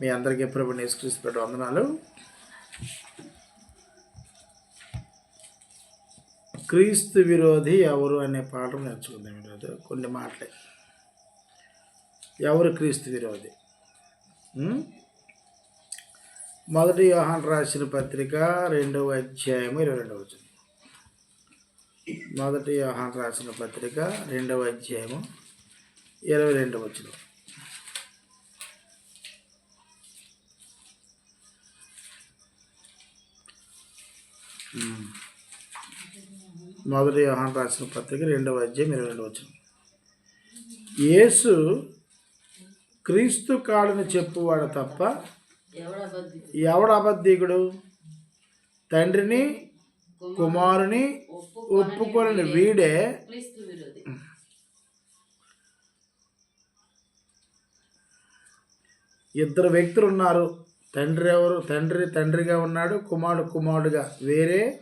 మీ అందరికీ ప్రభు నేసుకృష్ణ వందనాలు. క్రీస్తు విరోధి ఎవరు అనే పాఠం నేర్చుకుందాం ఈరోజు. కొన్ని మాటలే. ఎవరు క్రీస్తు విరోధి? మొదటి యోహాన్ రాసిన పత్రిక రెండవ అధ్యాయము ఇరవై రెండవ వచనం. మొదటి యోహాన్ రాసిన పత్రిక రెండవ అధ్యాయము ఇరవై రెండవ వచ్చినాం మొదటి వ్యవహారం రాసిన పత్రిక రెండవ అధ్యాయం ఇరవై రెండు వచ్చిన యేసు క్రీస్తు కాడని చెప్పువాడు తప్ప ఎవడు అబద్ధికుడు? తండ్రిని కుమారుని ఒప్పుకొని వీడే ఇద్దరు వ్యక్తులు ఉన్నారు. తండ్రి ఎవరు? తండ్రి తండ్రిగా ఉన్నాడు కుమారుడు కుమారుడుగా. వేరే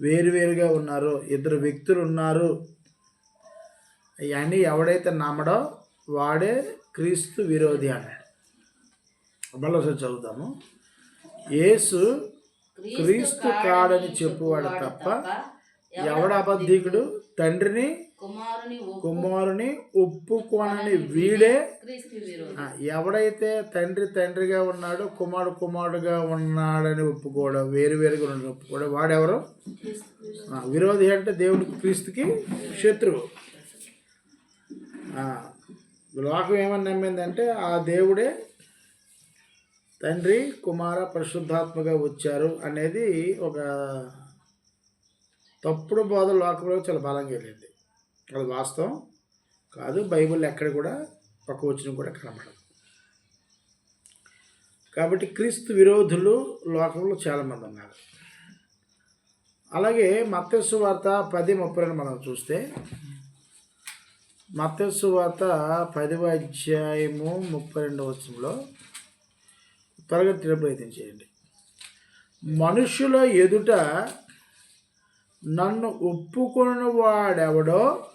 వేరువేరుగా ఉన్నారు. ఇద్దరు వ్యక్తులు ఉన్నారు. అని ఎవడైతే నమ్మడో వాడే క్రీస్తు విరోధి అన్నాడు. మళ్ళీ చదువుతాము. యేసు క్రీస్తు కాడని చెప్పువాడు తప్ప ఎవడ అబద్ధికుడు? తండ్రిని కుమారుని ఒప్పు కుమారుని ఒప్పుకోనని వీడే ఎవడైతే తండ్రి తండ్రిగా ఉన్నాడో కుమారుడు కుమారుడుగా ఉన్నాడని ఒప్పుకోవడం వేరు వేరుగా ఉండడం ఒప్పుకోవడం వాడెవరు? విరోధి. అంటే దేవుడికి క్రీస్తుకి శత్రువు. లోకం ఏమని నమ్మిందంటే ఆ దేవుడే తండ్రి కుమార పరిశుద్ధాత్మగా వచ్చారు అనేది ఒక తప్పుడు బోధ లోకంలో చాలా బలంగా వెళ్ళింది. అది వాస్తవం కాదు. బైబిల్ ఎక్కడ కూడా ఒక వచ్చిన కూడా కనబడదు కాబట్టి క్రీస్తు విరోధులు లోకంలో చాలామంది ఉన్నారు. అలాగే మత్స్సు వార్త పది ముప్పై రెండు మనం చూస్తే మత్స్సు వార్త పదివ అధ్యాయము ముప్పై రెండవ వచ్చంలో త్వరగా ప్రయత్నం చేయండి. మనుషుల ఎదుట నన్ను ఒప్పుకున్న వాడెవడో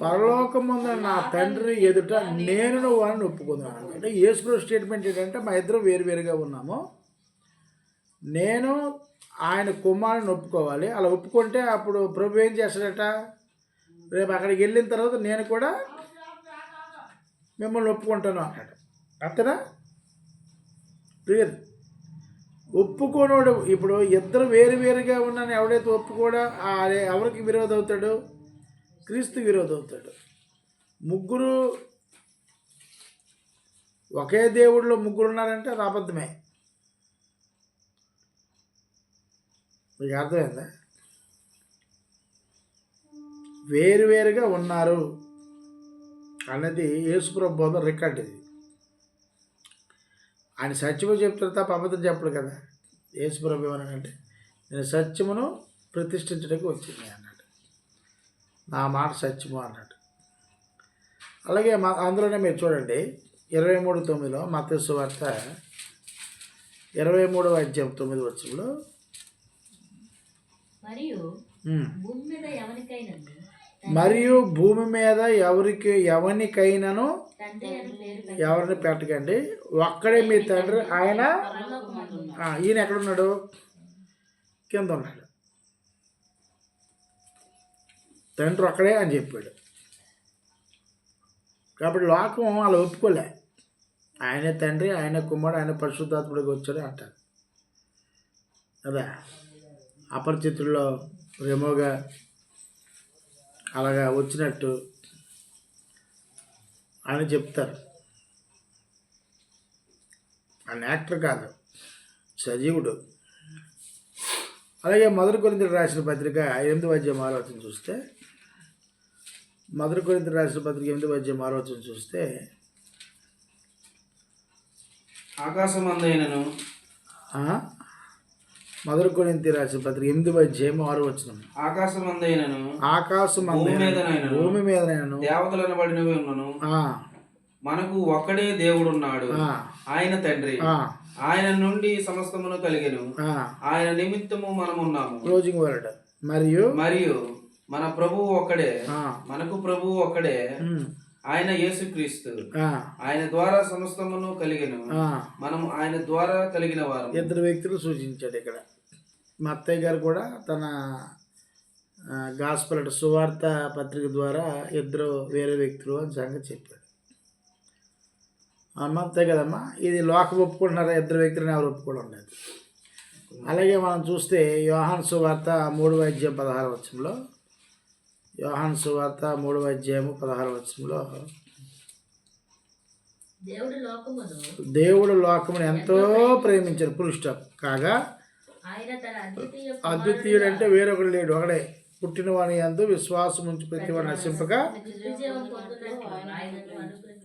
పరలోకముందు నా తండ్రి ఎదుట నేను వాడిని ఒప్పుకుందాను అంటే యేసుప్రభు స్టేట్మెంట్ ఏంటంటే మా ఇద్దరం వేరువేరుగా ఉన్నాము. నేను ఆయన కుమారుని ఒప్పుకోవాలి. అలా ఒప్పుకుంటే అప్పుడు ప్రభు ఏం చేస్తాడట? రేపు అక్కడికి వెళ్ళిన తర్వాత నేను కూడా మిమ్మల్ని ఒప్పుకుంటాను అన్నాడు అంతేనా క్లియర్ ఒప్పుకోనోడు ఇప్పుడు ఇద్దరు వేరు వేరుగా ఉన్నాను ఎవడైతే ఒప్పుకోడా ఎవరికి విరోధం అవుతాడు? క్రీస్తు విరోధం అవుతాడు ముగ్గురు ఒకే దేవుడిలో ముగ్గురు ఉన్నారంటే అది అబద్ధమే. మీకు అర్థమైందా? వేరువేరుగా ఉన్నారు అన్నది యేసుప్రభు బోధ రికార్డ్ ఇది. ఆయన సత్యము చెప్తారు తప్ప అబద్ధం చెప్పడు కదా. యేసుప్రభు ఏమన్నాడంటే నేను సత్యమును ప్రతిష్ఠించడానికి వచ్చింది ఆయన నా మాట సత్యము అన్నాడు. అలాగే మా అందులోనే మీరు చూడండి ఇరవై మూడు తొమ్మిదిలో మత్స్సు వార్త ఇరవై మూడవ అధ్యాయం తొమ్మిది వచ్చంలో మరియు భూమి మీద ఎవరికి ఎవరికైనాను ఎవరిని పెట్టకండి. ఒక్కడే మీ తండ్రి ఆయన ఈయన ఎక్కడున్నాడు? కింద ఉన్నాడు. తండ్రి ఒక్కడే అని చెప్పాడు. కాబట్టి లోకం అలా ఒప్పుకోలే. ఆయనే తండ్రి ఆయన కుమారుడు ఆయన పరిశుద్ధాత్ముడికి వచ్చాడు అంటారు. కదా? అపరిచితుల్లో రెమోగా అలాగా వచ్చినట్టు అని చెప్తారు. ఆయన యాక్టర్ కాదు సజీవుడు. అలాగే మొదటి గురించి రాసిన పత్రిక ఎనిమిది అధ్యాయం ఆలోచన చూస్తే మొదటి కొరింతలు రాసిన పత్రిక ఎనిమిది అధ్యాయం ఆలోచన చూస్తే ఆకాశమందైనను మొదటి కొరింత రాసిన పత్రిక ఎనిమిది అధ్యాయం ఆరు వచ్చిన ఆకాశమందైనను ఆకాశం భూమి మీదనైనను మీద దేవతలు అనబడినవి ఉన్నను. మనకు ఒక్కడే దేవుడున్నాడు. ఆయన తండ్రి. ఆయన నుండి సమస్తమును కలిగెను. ఆయన నిమిత్తము మనమున్నాము. Closing word. మరియు మరియు మన ప్రభువు ఒక్కడే మనకు ప్రభువు ఒక్కడే ఆయన యేసుక్రీస్తు. ఆయన ద్వారా సమస్తమును కలిగెను. మనం ఆయన ద్వారా కలిగిన వారు ఇద్దరు వ్యక్తులు సూచించాడు ఇక్కడ. మా అత్తయ్య గారు కూడా తన గాస్పల్ అంటే సువార్త పత్రిక ద్వారా ఇద్దరు వేరే వ్యక్తులు అని సంగతి చెప్పాడు. అమ్మ అంతే కదమ్మా ఇది లోకం ఒప్పుకుంటున్నారా? ఇద్దరు వ్యక్తులను ఎవరు ఒప్పుకోవడం లేదు. అలాగే మనం చూస్తే యోహాన్ సువార్త మూడు అధ్యాయం పదహారు వచ్చంలో యోహాన్ సువార్త మూడు అధ్యాయము పదహారు వచ్చంలో దేవుడు లోకమును ఎంతో ప్రేమించారు స్టాప్ కాగా అద్వితీయుడు అంటే వేరొకడు లేడు. ఒకడే. పుట్టిన వాని అందు విశ్వాసం ఉంచి ప్రతి వాడు.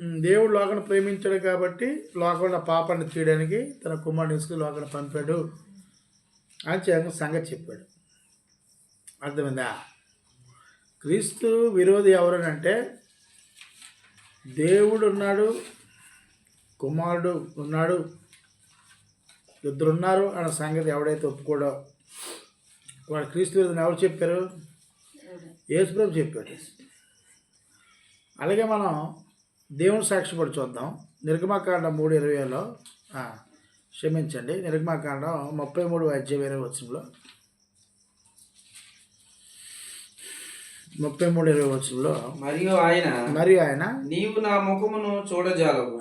ఉమ్, దేవుడు లోకను ప్రేమించాడు కాబట్టి లోకంలో పాపాన్ని తీయడానికి తన కుమారుని తీసుకుని లోకను పంపాడు అని చెప్పి సంగతి చెప్పాడు. అర్థమైందా? క్రీస్తు విరోధి ఎవరనంటే దేవుడు ఉన్నాడు కుమారుడు ఉన్నాడు ఇద్దరున్నారు అన్న సంగతి ఎవడైతే ఒప్పుకోడో వాడు క్రీస్తు విరోధిని ఎవరు చెప్పారు? యేసుప్రభు చెప్పాడు. అలాగే మనం దేవుని సాక్షిపడి చూద్దాం. నిర్గమాకాండం మూడు ఇరవైలో క్షమించండి. నిర్గమాకాండం ముప్పై మూడు అధ్యాయం ఇరవై వచ్చంలో ముప్పై మూడు ఇరవై వచ్చంలో మరియు ఆయన మరియు ఆయన నీవు నా ముఖమును చూడజాలవు.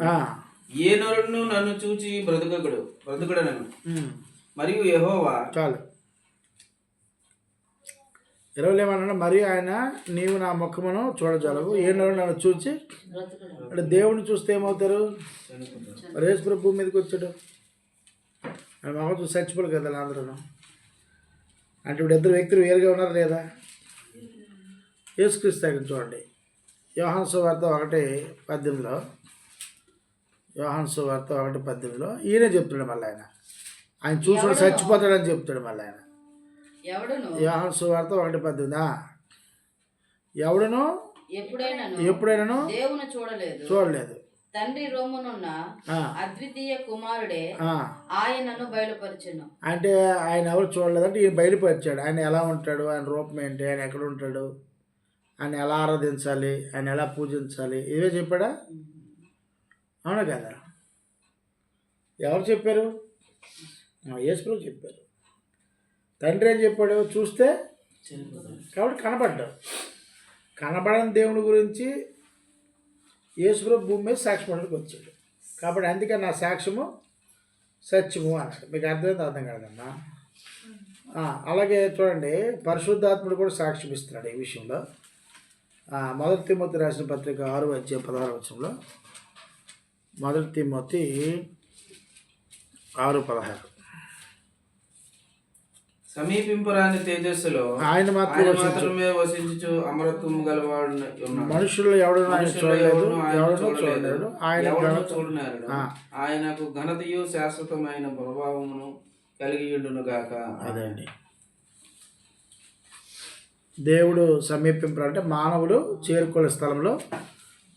ఏ నరుడును నన్ను చూచి బ్రతుకగడు బ్రతుకడనను. ఉమ్, మరియు యెహోవా చాలు. ఇరవై ఏమన్నా మరియు ఆయన నీవు నా ముఖమును చూడజాలవు. ఏ నెల నన్ను చూచి అంటే దేవుడిని చూస్తే ఏమవుతారు? రేసు ప్రభు భూమి మీదకి వచ్చాడు. ఆయన మొహం చూసి చచ్చిపోడు కదా అందరూ అంటే ఇప్పుడు ఇద్దరు వ్యక్తులు వేరుగా ఉన్నారు లేదా? యేసుక్రీస్తు దగ్గర చూడండి. యోహాన్ సువార్త ఒకటి పద్దెనిమిదిలో. యోహాన్ సువార్త ఒకటి పద్దెనిమిదిలో ఈయనే చెప్తున్నాడు మళ్ళీ ఆయన. ఆయన చూసుకుని చచ్చిపోతాడని చెప్తాడు మళ్ళీ ఆయన. యోహాన్ సువార్త ఒకటి పద్దెనిమిదా. ఎవడునో? ఎప్పుడైనాను? ఎప్పుడైనాను? దేవుని చూడలేదు. చూడలేదు. తండ్రి రోమునున్న అద్వితీయ కుమారుడే. ఆయనను బయలుపరచును. అంటే ఆయన ఎవరు చూడలేదంటే ఈయన బయలుపరిచాడు. ఆయన ఎలా ఉంటాడు? ఆయన రూపం ఏంటి? ఆయన ఎక్కడ ఉంటాడు? ఆయన ఎలా ఆరాధించాలి ఆయన ఎలా పూజించాలి ఇవే చెప్పాడా? అవునా కదా? ఎవరు చెప్పారు? యేసుప్రభు చెప్పారు. తండ్రి ఏం చెప్పాడు? చూస్తే కాబట్టి కనపడ్డాడు కనబడని దేవుని గురించి యేసుప్రభు భూమి మీద సాక్ష్యపడడానికి వచ్చాడు. కాబట్టి అందుకే నా సాక్ష్యము సత్యము అన్నాడు. మీకు అర్థమైతే అర్థం కాదమ్మా అలాగే చూడండి పరిశుద్ధాత్ముడు కూడా సాక్ష్యం ఇస్తున్నాడు ఈ విషయంలో. మొదటి తిమ్మతి రాసిన పత్రిక ఆరు అధ్యాయం పదహారు వచ్చంలో మొదటి తిమ్మతి ఆరు పదహారు. సమీపింపరాని తేజస్సులో ఆయన. మాత్రమే వసించు అమరత్వం గలవాడు మనుషుల్లో ఎవడను ఆయన చూడలేదు. ఎవడును ఆయన. చూడలేడు. ఆయనకు ఘనతయు శాశ్వతమైన ప్రభావమును కలిగి ఉండును గాక అదే అండి. దేవుడు సమీపింపడు అంటే మానవుడు చేరుకునే స్థలంలో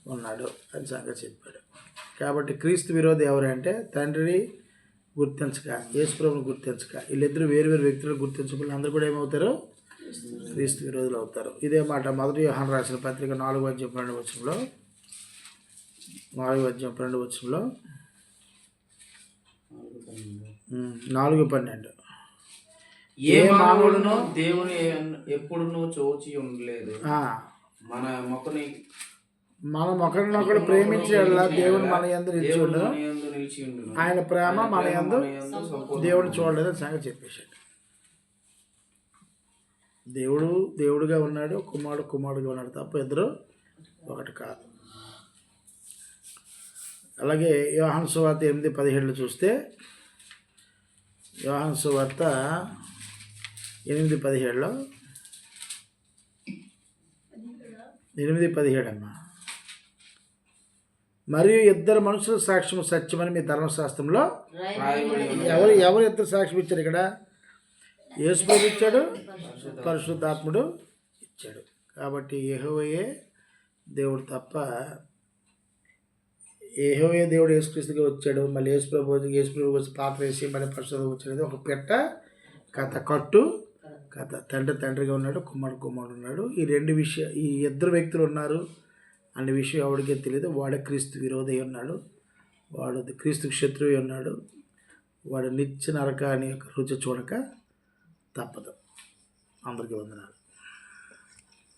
ఉన్నాడు అని సంగతి చెప్పాడు. కాబట్టి క్రీస్తు విరోధి ఎవరంటే తండ్రిని గుర్తించక యేసుప్రభుని గుర్తించక వీళ్ళిద్దరు వేరు వేరు వ్యక్తులు గుర్తించకుండా అందరూ కూడా ఏమవుతారు? క్రీస్తు విరోధులు అవుతారు. ఇదే మాట మొదటి వ్యూహాన్ రాసిన పత్రిక నాలుగు అధ్యాయం పన్నెండు వచ్చంలో నాలుగు అధ్యాయం పన్నెండు వచ్చంలో నాలుగు పన్నెండు. ఏ మానవుడును దేవుని ఎప్పుడునూ చూచి ఉండలేదు. మన మొక్కని మనం ఒకరినొకరు ప్రేమించేలా దేవుడు మన యందు నిలిచి దేవుడు మన ఉండును. ఆయన ప్రేమ మన సంపూర్ణ దేవుడు చూడలేదు అని సంగతి చెప్పేశాడు. దేవుడు దేవుడుగా ఉన్నాడు కుమారుడు కుమారుడుగా ఉన్నాడు తప్ప ఇద్దరు ఒకటి కాదు. అలాగే యోహాన్ సువార్త ఎనిమిది పదిహేడులో చూస్తే యోహాన్ సువార్త ఎనిమిది పదిహేడులో? ఎనిమిది పదిహేడు అమ్మా మరియు ఇద్దరు మనుషుల సాక్ష్యం సత్యమని మీ ధర్మశాస్త్రంలో ఎవరు ఎవరు ఇద్దరు సాక్ష్యం ఇచ్చారు ఇక్కడ? యేసుప్రభు ఇచ్చాడు పరిశుద్ధాత్ముడు ఇచ్చాడు. కాబట్టి యెహోవయే దేవుడు తప్ప యెహోవయే దేవుడు యేసుక్రీస్తుగా వచ్చాడు. మళ్ళీ యేసుప్రభు యేసుప్రభు వచ్చి పాత్ర వేసి మళ్ళీ పరిశుద్ధంగా వచ్చాడు ఒక పెట్ట కథ. కట్టు కథ. తండ్రి తండ్రిగా ఉన్నాడు కుమారుడు కుమారుడు ఉన్నాడు. ఈ రెండు విషయ ఈ ఇద్దరు వ్యక్తులు ఉన్నారు. అనే విషయం ఎవరికే తెలియదు. వాడే క్రీస్తు విరోధి ఉన్నాడు. వాడు క్రీస్తుకు శత్రువు ఉన్నాడు. వాడు నిత్య నరకాన్ని అనే రుచి చూడక తప్పదు. అందరికీ వందనాలు.